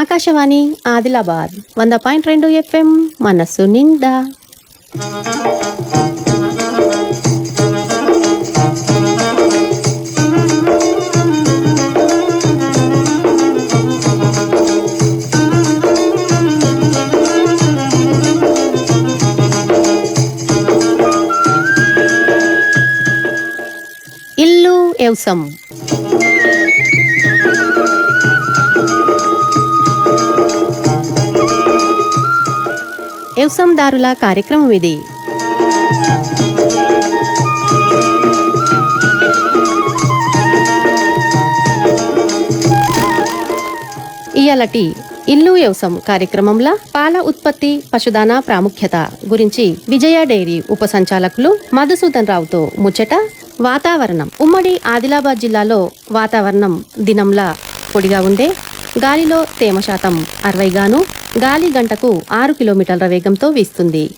ఆకాశవాణి ఆదిలాబాద్ వంద పాయింట్ రెండు ఎఫ్ఎం మనస్సు నిండా. ఇల్లు వ్యవసం వ్యవసందారుల కార్యక్రమం ఇది. ఇయాలటి ఇల్లు వ్యవసం కార్యక్రమంలో పాల ఉత్పత్తి పశుదానా ప్రాముఖ్యత గురించి విజయ డైరీ ఉప సంచాలకులు మధుసూదన్ రావుతో ముచ్చట వాతావరణం. ఉమ్మడి ఆదిలాబాద్ జిల్లాలో వాతావరణం దినంలా పొడిగా ఉండే. గాలిలో తేమ శాతం అరవై గాను గాలి గంటకు ఆరు కిలోమీటర్ల వేగంతో వీస్తుంది.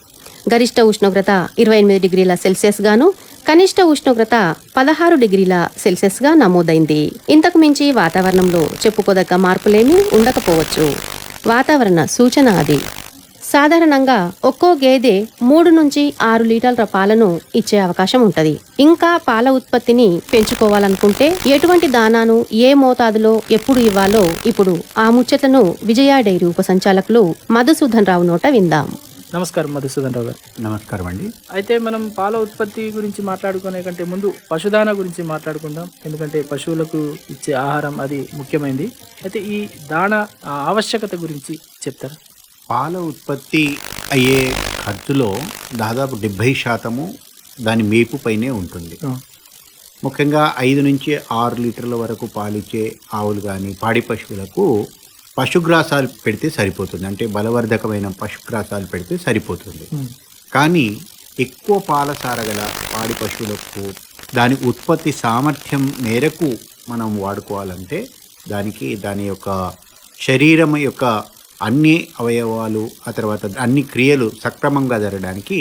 గరిష్ట ఉష్ణోగ్రత ఇరవై ఎనిమిది డిగ్రీల సెల్సియస్ గాను కనిష్ట ఉష్ణోగ్రత పదహారు డిగ్రీల సెల్సియస్గా నమోదైంది. ఇంతకు మించి వాతావరణంలో చెప్పుకోదగ్గ మార్పులేమీ ఉండకపోవచ్చు. వాతావరణ సూచన అది. సాధారణంగా ఒక్కో గేదె మూడు నుంచి ఆరు లీటర్ల పాలను ఇచ్చే అవకాశం ఉంటది. ఇంకా పాల ఉత్పత్తిని పెంచుకోవాలనుకుంటే ఎటువంటి దానాను ఏ మోతాదులో ఎప్పుడు ఇవ్వాలో ఇప్పుడు ఆ ముచ్చట్లను విజయ డైరీ ఉప సంచాలకులు మధుసూదన్ రావు నోట విందాం. నమస్కారం మధుసూదన్ రావు గారు. నమస్కారం అండి. అయితే మనం పాల ఉత్పత్తి గురించి మాట్లాడుకునే కంటే ముందు పశుదాన గురించి మాట్లాడుకుందాం. ఎందుకంటే పశువులకు ఇచ్చే ఆహారం అది ముఖ్యమైనది అయితే ఈ దాణ ఆవశ్యకత గురించి చెప్తారా? పాల ఉత్పత్తి అయ్యే ఖర్చులో దాదాపు డెబ్భై శాతము దాని మేపు పైనే ఉంటుంది. ముఖ్యంగా ఐదు నుంచి ఆరు లీటర్ల వరకు పాలిచ్చే ఆవులు కానీ పాడి పశువులకు పశుగ్రాసాలు పెడితే సరిపోతుంది. అంటే బలవర్ధకమైన పశుగ్రాసాలు పెడితే సరిపోతుంది. కానీ ఎక్కువ పాల సారగల పాడి పశువులకు దాని ఉత్పత్తి సామర్థ్యం మేరకు మనం వాడుకోవాలంటే దానికి దాని యొక్క శరీరం యొక్క అన్ని అవయవాలు ఆ తర్వాత అన్ని క్రియలు సక్రమంగా జరగడానికి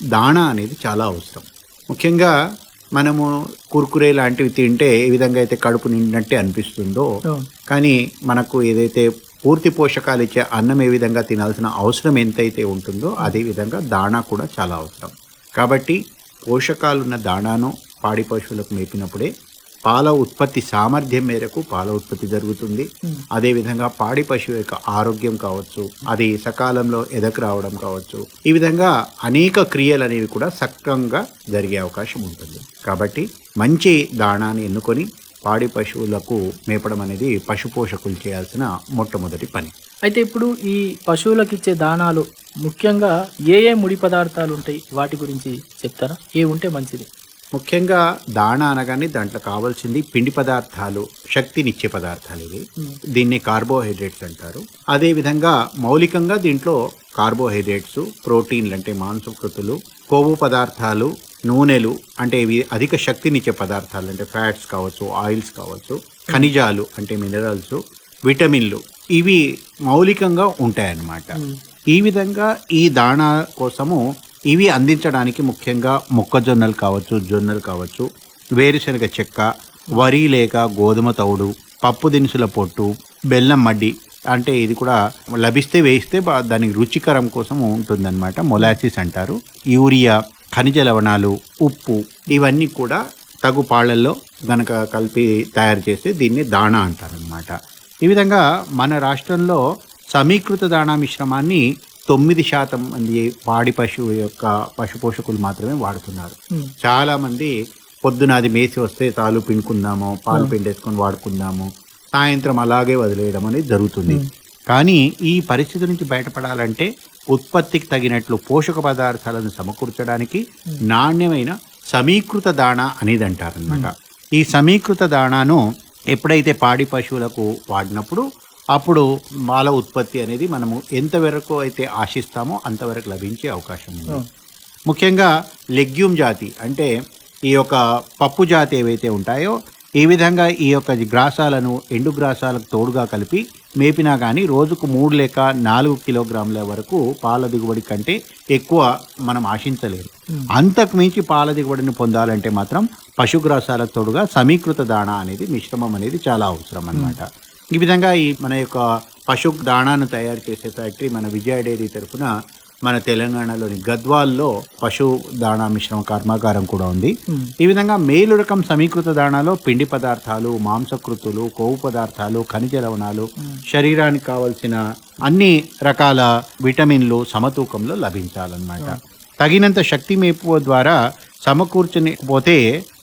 దాణా అనేది చాలా అవసరం. ముఖ్యంగా మనము కుర్కురే లాంటివి తింటే ఏ విధంగా అయితే కడుపు నిండినట్టే అనిపిస్తుందో కానీ మనకు ఏదైతే పూర్తి పోషకాలు ఇచ్చే అన్నం ఏ విధంగా తినాల్సిన అవసరం ఎంతైతే ఉంటుందో అదే విధంగా దాణా కూడా చాలా అవసరం. కాబట్టి పోషకాలున్న దాణాను పాడి పశువులకు మేపినప్పుడే పాల ఉత్పత్తి సామర్థ్యం మేరకు పాల ఉత్పత్తి జరుగుతుంది. అదేవిధంగా పాడి పశువు యొక్క ఆరోగ్యం కావచ్చు అది సకాలంలో ఎదకు రావడం కావచ్చు ఈ విధంగా అనేక క్రియలు అనేవి కూడా సక్రమంగా జరిగే అవకాశం ఉంటుంది. కాబట్టి మంచి దాణాన్ని ఎన్నుకొని పాడి పశువులకు మేపడం అనేది పశు పోషకులు చేయాల్సిన మొట్టమొదటి పని. అయితే ఇప్పుడు ఈ పశువులకు ఇచ్చే దానాలు ముఖ్యంగా ఏ ఏ ముడి పదార్థాలు ఉంటాయి? వాటి గురించి చెప్తారా? ఏ ఉంటే మంచిది? ముఖ్యంగా దాణా అనగానే దాంట్లో కావాల్సింది పిండి పదార్థాలు శక్తినిచ్చే పదార్థాలు ఇవి. దీన్ని కార్బోహైడ్రేట్స్ అంటారు. అదే విధంగా మౌలికంగా దీంట్లో కార్బోహైడ్రేట్స్ ప్రోటీన్లు అంటే మాంసకృతులు కొవ్వు పదార్థాలు నూనెలు అంటే ఇవి అధిక శక్తినిచ్చే పదార్థాలు అంటే ఫ్యాట్స్ కావచ్చు ఆయిల్స్ కావచ్చు ఖనిజాలు అంటే మినరల్స్ విటమిన్లు ఇవి మౌలికంగా ఉంటాయన్నమాట. ఈ విధంగా ఈ దాణా కోసము ఇవి అందించడానికి ముఖ్యంగా మొక్కజొన్నలు కావచ్చు జొన్నలు కావచ్చు వేరుశనగ చెక్క వరి లేక గోధుమ తౌడు పప్పు దినుసుల పొట్టు బెల్లం మడ్డి అంటే ఇది కూడా లభిస్తే వేస్తే బా- దానికి రుచికరం కోసం ఉంటుందన్నమాట. మొలాసిస్ అంటారు. యూరియా ఖనిజ లవణాలు ఉప్పు ఇవన్నీ కూడా తగు పాళ్ళల్లో గనక కలిపి తయారు చేస్తే దీన్ని దాణా అంటారనమాట ఈ విధంగా మన రాష్ట్రంలో సమీకృత దాణా మిశ్రమాన్ని తొమ్మిది శాతం మంది పాడి పశువు యొక్క పశు పోషకులు మాత్రమే వాడుతున్నారు. చాలా మంది పొద్దున అది మేసి వస్తే తాలు పిండుకుందాము పాలు పిండేసుకొని వాడుకుందాము సాయంత్రం అలాగే వదిలేయడం అనేది జరుగుతుంది. కానీ ఈ పరిస్థితి నుంచి బయటపడాలంటే ఉత్పత్తికి తగినట్లు పోషక పదార్థాలను సమకూర్చడానికి నాణ్యమైన సమీకృత దాణా అనేది అంటారనమాట ఈ సమీకృత దాణాను ఎప్పుడైతే పాడి పశువులకు వాడినప్పుడు అప్పుడు మాల ఉత్పత్తి అనేది మనము ఎంతవరకు అయితే ఆశిస్తామో అంతవరకు లభించే అవకాశం ఉంది. ముఖ్యంగా లెగ్యూమ్ జాతి అంటే ఈ యొక్క పప్పు జాతి ఏవైతే ఉంటాయో ఈ విధంగా ఈ యొక్క గ్రాసాలను ఎండు గ్రాసాలకు తోడుగా కలిపి మేపినా కానీ రోజుకు మూడు లేక నాలుగు కిలోగ్రాముల వరకు పాల దిగుబడి కంటే ఎక్కువ మనం ఆశించలేరు అంతకు మించి పాల దిగుబడిని పొందాలంటే మాత్రం పశుగ్రాసాలకు తోడుగా సమీకృత దాణా అనేది మిశ్రమం అనేది చాలా అవసరం అన్నమాట ఈ విధంగా ఈ మన యొక్క పశు దాణాను తయారు చేసే ఫ్యాక్టరీ మన విజయ డైరీ తరఫున మన తెలంగాణలోని గద్వాల్లో పశు దాణా మిశ్రమ కర్మాగారం కూడా ఉంది. ఈ విధంగా మేలు రకం సమీకృత దాణాలో పిండి పదార్థాలు మాంసకృతులు కొవ్వు పదార్థాలు ఖనిజ లవణాలు శరీరానికి కావలసిన అన్ని రకాల విటమిన్లు సమతూకంలో లభించాలన్నమాట. తగినంత శక్తి మేపు ద్వారా సమకూర్చనిపోతే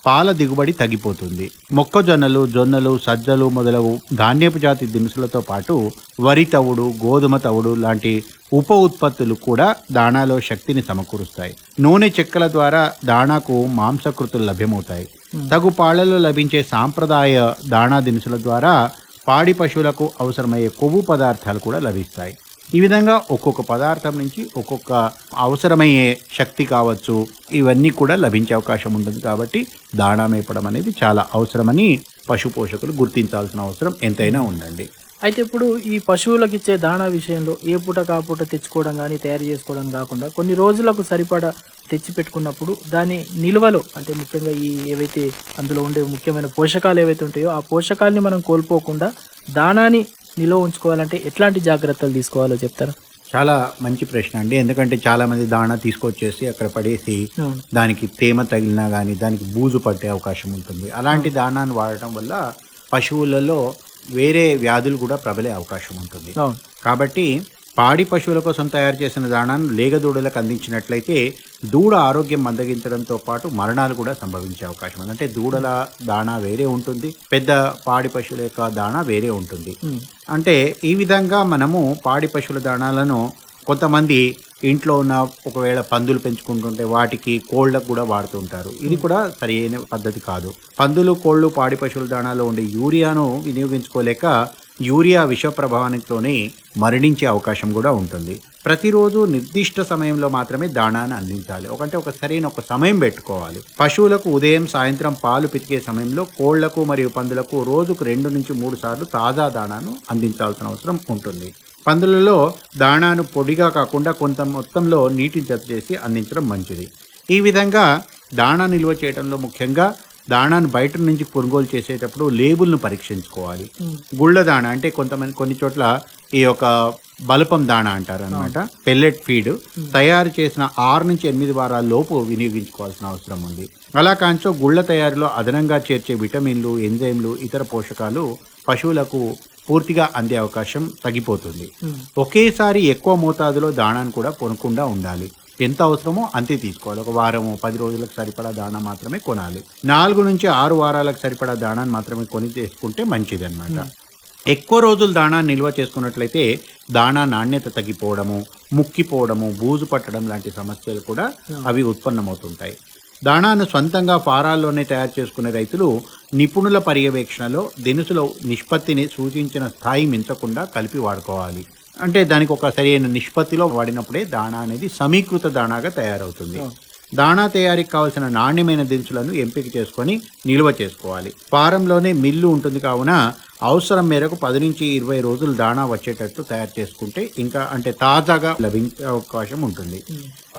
పాల దిగుబడి తగ్గిపోతుంది. మొక్కజొన్నలు జొన్నలు సజ్జలు మొదలగు ధాన్యపు జాతి దినుసులతో పాటు వరి తవుడు గోధుమ తవుడు లాంటి ఉప ఉత్పత్తులు కూడా దాణాలో శక్తిని సమకూరుస్తాయి. నూనె చెక్కల ద్వారా దాణాకు మాంసకృతులు లభ్యమవుతాయి. తగు పాలలో లభించే సాంప్రదాయ దాణా దినుసుల ద్వారా పాడి పశువులకు అవసరమయ్యే కొవ్వు పదార్థాలు కూడా లభిస్తాయి. ఈ విధంగా ఒక్కొక్క పదార్థం నుంచి ఒక్కొక్క అవసరమయ్యే శక్తి కావచ్చు ఇవన్నీ కూడా లభించే అవకాశం ఉంటుంది కాబట్టి దాణా మేపడం అనేది చాలా అవసరమని పశు పోషకులు గుర్తించాల్సిన అవసరం ఎంతైనా ఉందండి అయితే ఇప్పుడు ఈ పశువులకు ఇచ్చే దాణా విషయంలో ఏ పూట కాపూట తెచ్చుకోవడం కానీ తయారు చేసుకోవడం కాకుండా కొన్ని రోజులకు సరిపడా తెచ్చిపెట్టుకున్నప్పుడు దాని నిల్వలో అంటే ముఖ్యంగా ఈ ఏవైతే అందులో ఉండే ముఖ్యమైన పోషకాలు ఏవైతే ఉంటాయో ఆ పోషకాలని మనం కోల్పోకుండా దానాని నిల్వ ఉంచుకోవాలంటే ఎట్లాంటి జాగ్రత్తలు తీసుకోవాలో చెప్తారా? చాలా మంచి ప్రశ్న అండి. ఎందుకంటే చాలా మంది దాణా తీసుకొచ్చేసి అక్కడ పడేసి. దానికి తేమ తగిలినా కానీ దానికి బూజు పట్టే అవకాశం ఉంటుంది. అలాంటి దాణాన్ని వాడటం వల్ల పశువులలో వేరే వ్యాధులు కూడా ప్రబలే అవకాశం ఉంటుంది. కాబట్టి పాడి పశువుల కోసం తయారు చేసిన దాణాను లేగదూడలకు అందించినట్లయితే దూడ ఆరోగ్యం మందగించడంతో పాటు మరణాలు కూడా సంభవించే అవకాశం ఉంది. అంటే దూడల దాణా వేరే ఉంటుంది పెద్ద పాడి పశువుల యొక్క దాణా వేరే ఉంటుంది. అంటే ఈ విధంగా మనము పాడి పశువుల దాణాలను కొంతమంది ఇంట్లో ఉన్న ఒకవేళ పందులు పెంచుకుంటుంటే వాటికి కోళ్ళకు కూడా వాడుతుంటారు ఇది కూడా సరైన పద్ధతి కాదు. పందులు కోళ్ళు పాడి పశువుల దాణాలో ఉండే యూరియాను వినియోగించుకోలేక యూరియా విష ప్రభావానితోనే మరణించే అవకాశం కూడా ఉంటుంది. ప్రతిరోజు నిర్దిష్ట సమయంలో మాత్రమే దాణాన్ని అందించాలి. ఒకంటే ఒక సరైన ఒక సమయం పెట్టుకోవాలి. పశువులకు ఉదయం సాయంత్రం పాలు పితికే సమయంలో కోళ్ళకు మరియు పందులకు రోజుకు రెండు నుంచి మూడు సార్లు తాజా దాణాను అందించాల్సిన అవసరం ఉంటుంది. పందులలో దాణాను పొడిగా కాకుండా కొంత మొత్తంలో నీటిని జత చేసి అందించడం మంచిది. ఈ విధంగా దాణా నిల్వ చేయడంలో ముఖ్యంగా దాణాను బయట నుంచి కొనుగోలు చేసేటప్పుడు లేబుల్ను పరీక్షించుకోవాలి. గుళ్ళ దాణ అంటే కొంతమంది కొన్ని చోట్ల ఈ యొక్క బలపం దాణ అంటారు అనమాట పెల్లెట్ ఫీడ్ తయారు చేసిన ఆరు నుంచి ఎనిమిది వారాల లోపు వినియోగించుకోవాల్సిన అవసరం ఉంది. అలా కాంచో గుళ్ళ తయారీలో అదనంగా చేర్చే విటమిన్లు ఎంజైమ్లు ఇతర పోషకాలు పశువులకు పూర్తిగా అందే అవకాశం తగ్గిపోతుంది. ఒకేసారి ఎక్కువ మోతాదులో దాణాను కూడా కొనకుండా ఉండాలి. ఎంత అవసరమో అంతే తీసుకోవాలి. ఒక వారము పది రోజులకు సరిపడా దాణా మాత్రమే కొనాలి. నాలుగు నుంచి ఆరు వారాలకు సరిపడా దాణాన్ని మాత్రమే కొని చేసుకుంటే మంచిది అనమాట ఎక్కువ రోజులు దాణా నిల్వ చేసుకున్నట్లయితే దాణా నాణ్యత తగ్గిపోవడము ముక్కిపోవడము బూజు పట్టడం లాంటి సమస్యలు కూడా అవి ఉత్పన్నమవుతుంటాయి. దాణాను సొంతంగా ఫారాల్లోనే తయారు చేసుకునే రైతులు నిపుణుల పర్యవేక్షణలో దినుసుల నిష్పత్తిని సూచించిన స్థాయి మించకుండా కలిపి వాడుకోవాలి. అంటే దానికి ఒక సరైన నిష్పత్తిలో వాడినప్పుడే దాణా అనేది సమీకృత దాణాగా తయారవుతుంది. దాణా తయారీకి కావాల్సిన నాణ్యమైన దినుసులను ఎంపిక చేసుకొని నిల్వ చేసుకోవాలి. ఫారంలోనే మిల్లు ఉంటుంది కావున అవసరం మేరకు పది నుంచి ఇరవై రోజులు దాణా వచ్చేటట్టు తయారు చేసుకుంటే ఇంకా అంటే తాజాగా లభించే అవకాశం ఉంటుంది.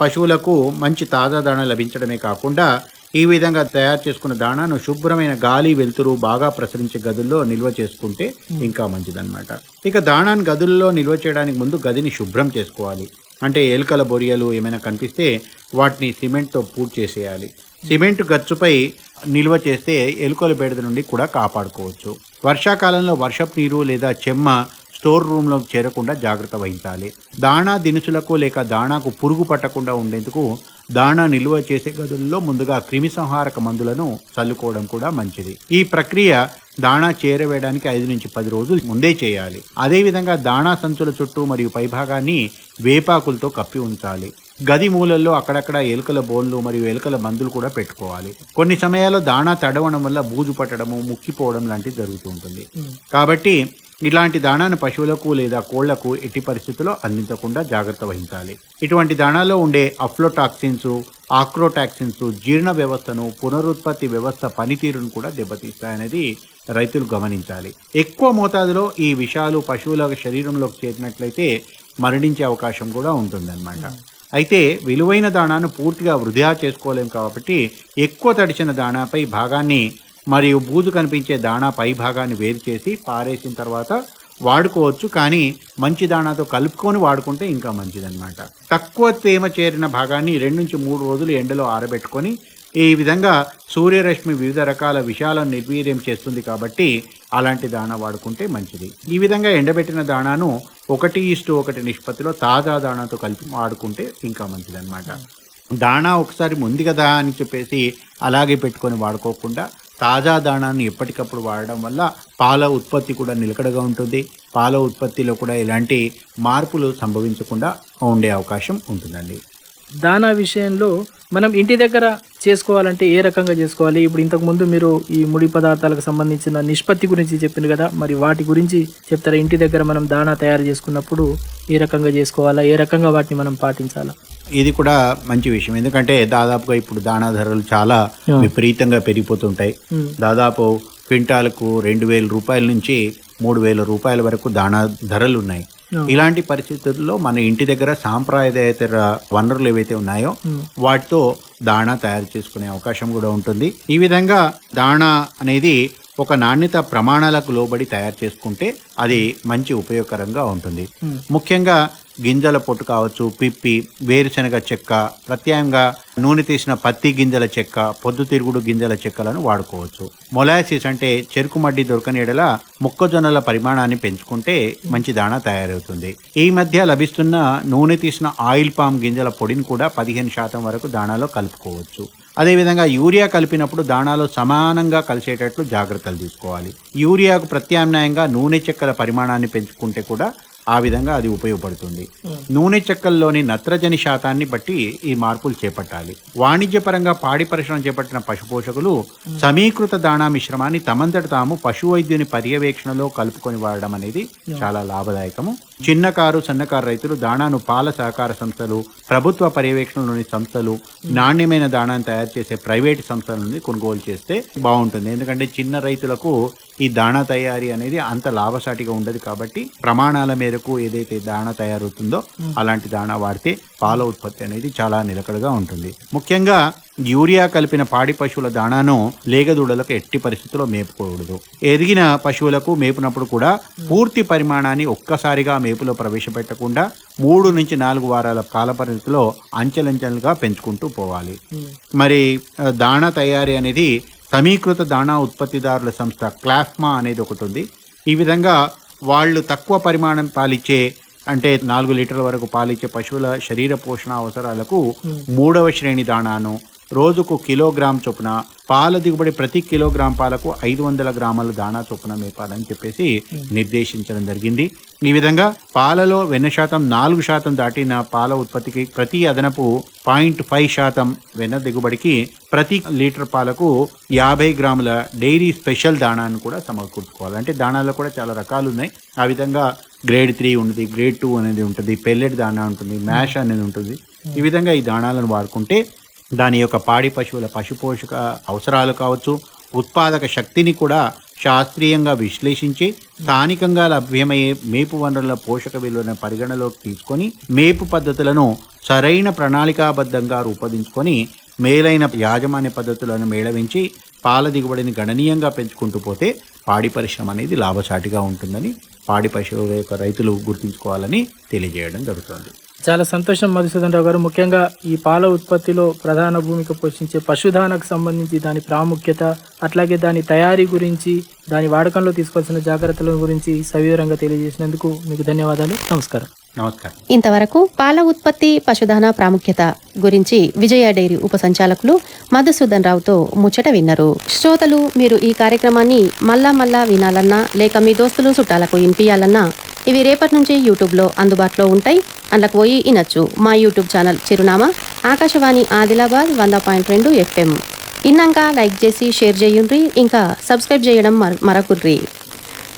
పశువులకు మంచి తాజా దాణా లభించడమే కాకుండా ఈ విధంగా తయారు చేసుకున్న దాణాను శుభ్రమైన గాలి వెలుతురు బాగా ప్రసరించే గదుల్లో నిల్వ చేసుకుంటే ఇంకా మంచిదన్నమాట. ఇక దాణాన్ని గదుల్లో నిల్వ చేయడానికి ముందు గదిని శుభ్రం చేసుకోవాలి. అంటే ఎలుకల బొరియలు ఏమైనా కనిపిస్తే వాటిని సిమెంట్తో పూర్తి చేసేయాలి. సిమెంట్ గచ్చుపై నిల్వ చేస్తే ఎలుకల బెడద నుండి కూడా కాపాడుకోవచ్చు. వర్షాకాలంలో వర్షపు నీరు లేదా చెమ్మ స్టోర్ రూమ్లోకి చేరకుండా జాగ్రత్త వహించాలి. దాణా దినుసులకు లేక దాణాకు పురుగు పట్టకుండా ఉండేందుకు దాణా నిల్వ చేసే గదుల్లో ముందుగా క్రిమి సంహారక మందులను చల్లుకోవడం కూడా మంచిది. ఈ ప్రక్రియ దాణా చేరవేయడానికి ఐదు నుంచి పది రోజులు ముందే చేయాలి. అదేవిధంగా దాణా సంచుల చుట్టూ మరియు పైభాగాన్ని వేపాకులతో కప్పి ఉంచాలి. గది మూలల్లో అక్కడక్కడ ఎలుకల బోన్లు మరియు ఎలుకల మందులు కూడా పెట్టుకోవాలి. కొన్ని సమయాల్లో దాణా తడవడం వల్ల బూజు పట్టడము ముక్కిపోవడం లాంటివి జరుగుతూ ఉంటుంది. కాబట్టి ఇలాంటి దాణాను పశువులకు లేదా కోళ్ళకు ఎట్టి పరిస్థితుల్లో అందించకుండా జాగ్రత్త వహించాలి. ఇటువంటి దాణాలో ఉండే అఫ్లోటాక్సిన్స్ ఆక్రోటాక్సిన్స్ జీర్ణ వ్యవస్థను పునరుత్పత్తి వ్యవస్థ పనితీరును కూడా దెబ్బతీస్తాయనేది రైతులు గమనించాలి. ఎక్కువ మోతాదులో ఈ విషాలు పశువుల శరీరంలోకి చేరినట్లయితే మరణించే అవకాశం కూడా ఉంటుందన్నమాట. అయితే విలువైన దాణాను పూర్తిగా వృధా చేసుకోలేం కాబట్టి ఎక్కువ తడిచిన దాణాపై భాగాన్ని మరియు బూజు కనిపించే దాణా పై భాగాన్ని వేరు చేసి పారేసిన తర్వాత వాడుకోవచ్చు కానీ మంచి దాణాతో కలుపుకొని వాడుకుంటే ఇంకా మంచిదన్నమాట. తక్కువ తేమ చేరిన భాగాన్ని రెండు నుంచి మూడు రోజులు ఎండలో ఆరబెట్టుకొని ఈ విధంగా సూర్యరశ్మి వివిధ రకాల విషాలను నిర్వీర్యం చేస్తుంది కాబట్టి అలాంటి దాణా వాడుకుంటే మంచిది. ఈ విధంగా ఎండబెట్టిన దాణాను ఒకటి ఇస్టు ఒకటి నిష్పత్తిలో తాజా దాణాతో కలిపి వాడుకుంటే ఇంకా మంచిదన్నమాట. దాణా ఒకసారి ముందు కదా అని చెప్పేసి అలాగే పెట్టుకొని వాడుకోకుండా తాజా దాణాన్ని ఎప్పటికప్పుడు వాడడం వల్ల పాల ఉత్పత్తి కూడా నిలకడగా ఉంటుంది. పాల ఉత్పత్తిలో కూడా ఎలాంటి మార్పులు సంభవించకుండా ఉండే అవకాశం ఉంటుందండి. దానా విషయంలో మనం ఇంటి దగ్గర చేసుకోవాలంటే ఏ రకంగా చేసుకోవాలి ఇప్పుడు ఇంతకు ముందు మీరు ఈ ముడి పదార్థాలకు సంబంధించిన నిష్పత్తి గురించి చెప్పింది కదా మరి వాటి గురించి చెప్తారా ఇంటి దగ్గర మనం దానా తయారు చేసుకున్నప్పుడు ఏ రకంగా చేసుకోవాలా ఏ రకంగా వాటిని మనం పాటించాలా ఇది కూడా మంచి విషయం ఎందుకంటే దాదాపుగా ఇప్పుడు దాణా ధరలు చాలా. విపరీతంగా పెరిగిపోతుంటాయి. దాదాపు క్వింటాలకు రెండు వేల రూపాయల నుంచి మూడు వేల రూపాయల వరకు దాణా ధరలు ఉన్నాయి. ఇలాంటి పరిస్థితుల్లో మన ఇంటి దగ్గర సాంప్రదాయేతర వనరులు ఏవైతే ఉన్నాయో. వాటితో దాణా తయారు చేసుకునే అవకాశం కూడా ఉంటుంది ఈ విధంగా దాణా అనేది ఒక నాణ్యత ప్రమాణాలకు లోబడి తయారు చేసుకుంటే అది మంచి ఉపయోగకరంగా ఉంటుంది. ముఖ్యంగా గింజల పొట్టు కావచ్చు పిప్పి వేరుశనగ చెక్క ప్రత్యామ్నాయంగా నూనె తీసిన పత్తి గింజల చెక్క పొద్దుతిరుగుడు గింజల చెక్కలను వాడుకోవచ్చు. మొలాసిస్ అంటే చెరుకు మడ్డి దొరకని ఎడల మొక్కజొన్నల పరిమాణాన్ని పెంచుకుంటే మంచి దాణా తయారవుతుంది. ఈ మధ్య లభిస్తున్న నూనె తీసిన ఆయిల్ పామ్ గింజల పొడిని కూడా పదిహేను శాతం వరకు దాణాలో కలుపుకోవచ్చు. అదేవిధంగా యూరియా కలిపినప్పుడు దాణాలో సమానంగా కలిసేటట్లు జాగ్రత్తలు తీసుకోవాలి. యూరియాకు ప్రత్యామ్నాయంగా నూనె చెక్కల పరిమాణాన్ని పెంచుకుంటే కూడా ఆ విధంగా అది ఉపయోగపడుతుంది. నూనె చెక్కల్లోని నత్రజని శాతాన్ని బట్టి ఈ మార్పులు చేపట్టాలి. వాణిజ్యపరంగా పాడి పరిశ్రమ చేపట్టిన పశు పోషకులు సమీకృత దాణా మిశ్రమాన్ని తమంతట తాము పశు వైద్యుని పర్యవేక్షణలో కలుపుకొని వాడడం అనేది చాలా లాభదాయకము. చిన్నకారు సన్నకారు రైతులు దాణాను పాల సహకార సంస్థలు ప్రభుత్వ పర్యవేక్షణలోని సంస్థలు నాణ్యమైన దాణాను తయారు చేసే ప్రైవేట్ సంస్థల నుండి కొనుగోలు చేస్తే బాగుంటుంది. ఎందుకంటే చిన్న రైతులకు ఈ దాణా తయారీ అనేది అంత లాభసాటిగా ఉండదు కాబట్టి ప్రమాణాల మేరకు ఏదైతే దాణా తయారవుతుందో అలాంటి దాణా వాడితే పాల ఉత్పత్తి అనేది చాలా నిలకడగా ఉంటుంది. ముఖ్యంగా యూరియా కలిపిన పాడి పశువుల దాణాను లేగదూడలకు ఎట్టి పరిస్థితుల్లో మేపుకోకూడదు ఎదిగిన పశువులకు మేపునప్పుడు కూడా పూర్తి పరిమాణాన్ని ఒక్కసారిగా మేపులో ప్రవేశపెట్టకుండా మూడు నుంచి నాలుగు వారాల కాల పరిధిలో అంచెలంచెలుగా పెంచుకుంటూ పోవాలి. మరి దాణా తయారీ అనేది సమీకృత దాణా ఉత్పత్తిదారుల సంస్థ క్లాఫ్మా అనేది ఒకటి ఉంది ఈ విధంగా వాళ్ళు తక్కువ పరిమాణం పాలిచ్చే అంటే నాలుగు లీటర్ల వరకు పాలిచ్చే పశువుల శరీర పోషణ అవసరాలకు మూడవ శ్రేణి దాణాను రోజుకు కిలోగ్రామ్ చొప్పున పాల దిగుబడి ప్రతి కిలోగ్రామ్ పాలకు ఐదు వందల గ్రాముల దాణా చొప్పున మేపాలని చెప్పేసి నిర్దేశించడం జరిగింది. ఈ విధంగా పాలలో వెన్న శాతం నాలుగు శాతం దాటిన పాల ఉత్పత్తికి ప్రతి అదనపు పాయింట్ ఫైవ్ శాతం వెన్న దిగుబడికి ప్రతి లీటర్ పాలకు యాభై గ్రాముల డైరీ స్పెషల్ దాణాను కూడా సమకూర్చుకోవాలి. అంటే దాణాల్లో కూడా చాలా రకాలు ఉన్నాయి. ఆ విధంగా గ్రేడ్ త్రీ ఉంటుంది గ్రేడ్ టూ అనేది ఉంటుంది పెల్లెట్ దాణా ఉంటుంది మ్యాష్ అనేది ఉంటుంది. ఈ విధంగా ఈ దాణాలను వాడుకుంటే దాని యొక్క పాడి పశువుల పశుపోషక అవసరాలు కావచ్చు ఉత్పాదక శక్తిని కూడా శాస్త్రీయంగా విశ్లేషించి స్థానికంగా లభ్యమయ్యే మేపు వనరుల పోషక విలువలను పరిగణలోకి తీసుకొని మేపు పద్ధతులను సరైన ప్రణాళికాబద్ధంగా రూపొందించుకొని మేలైన యాజమాన్య పద్ధతులను మేళవించి పాల దిగుబడిని గణనీయంగా పెంచుకుంటూ పోతే పాడి పరిశ్రమ అనేది లాభసాటిగా ఉంటుందని పాడి పశువుల యొక్క రైతులు గుర్తుంచుకోవాలని తెలియజేయడం జరుగుతుంది. చాలా సంతోషం మధుసూదన్ రావు గారు. ముఖ్యంగా ఈ పాల ఉత్పత్తిలో ప్రధాన భూమిక పోషించే పశుధానకు సంబంధించి దాని ప్రాముఖ్యత అట్లాగే దాని తయారీ గురించి దాని వాడకంలో తీసుకోవాల్సిన జాగ్రత్తల గురించి సవివరంగా తెలియజేసినందుకు మీకు ధన్యవాదాలు. నమస్కారం. నమస్కారం. ఇంతవరకు పాల ఉత్పత్తి పశుధాన ప్రాముఖ్యత గురించి విజయ డైరీ ఉప సంచాలకులు మధుసూదన్ రావుతో ముచ్చట విన్నారు. శ్రోతలు మీరు ఈ కార్యక్రమాన్ని మళ్ళా మళ్ళా వినాలన్నా లేక మీ దోస్తులు చుట్టాలకు వినిపించాలన్నా ఇవి రేపటి నుంచి యూట్యూబ్లో అందుబాటులో ఉంటాయి. అందులోకి పోయి వినొచ్చు మా యూట్యూబ్ ఛానల్ చిరునామా. ఆకాశవాణి ఆదిలాబాద్ వంద పాయింట్ రెండు ఎఫ్ఎం. ఇన్నాక లైక్ చేసి షేర్ చేయుండ్రి. ఇంకా సబ్స్క్రైబ్ చేయడం మర- మరకుర్రి.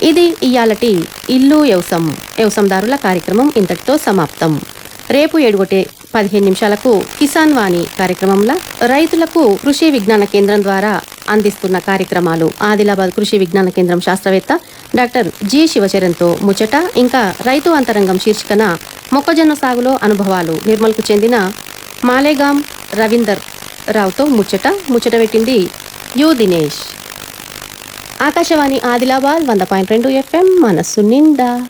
ఇది ఇయాలటి ఇల్లు వ్యవసం వ్యవసందారుల కార్యక్రమం ఇంతటితో సమాప్తం. రేపు ఏడుగొట్టే పదిహేను నిమిషాలకు కిసాన్ వాణి కార్యక్రమంలో రైతులకు కృషి విజ్ఞాన కేంద్రం ద్వారా అందిస్తున్న కార్యక్రమాలు ఆదిలాబాద్ కృషి విజ్ఞాన కేంద్రం శాస్త్రవేత్త డాక్టర్ జి శివచరణ్తో ముచ్చట. ఇంకా రైతు అంతరంగం శీర్షికన మొక్కజొన్న సాగులో అనుభవాలు నిర్మల్కు చెందిన మాలేగాం రవీందర్ రావుతో ముచ్చట ముచ్చట పెట్టింది యు దినేష్. ఆకాశవాణి ఆదిలాబాద్ వంద పాయింట్ రెండు ఎఫ్ఎం మనస్సు నిండా.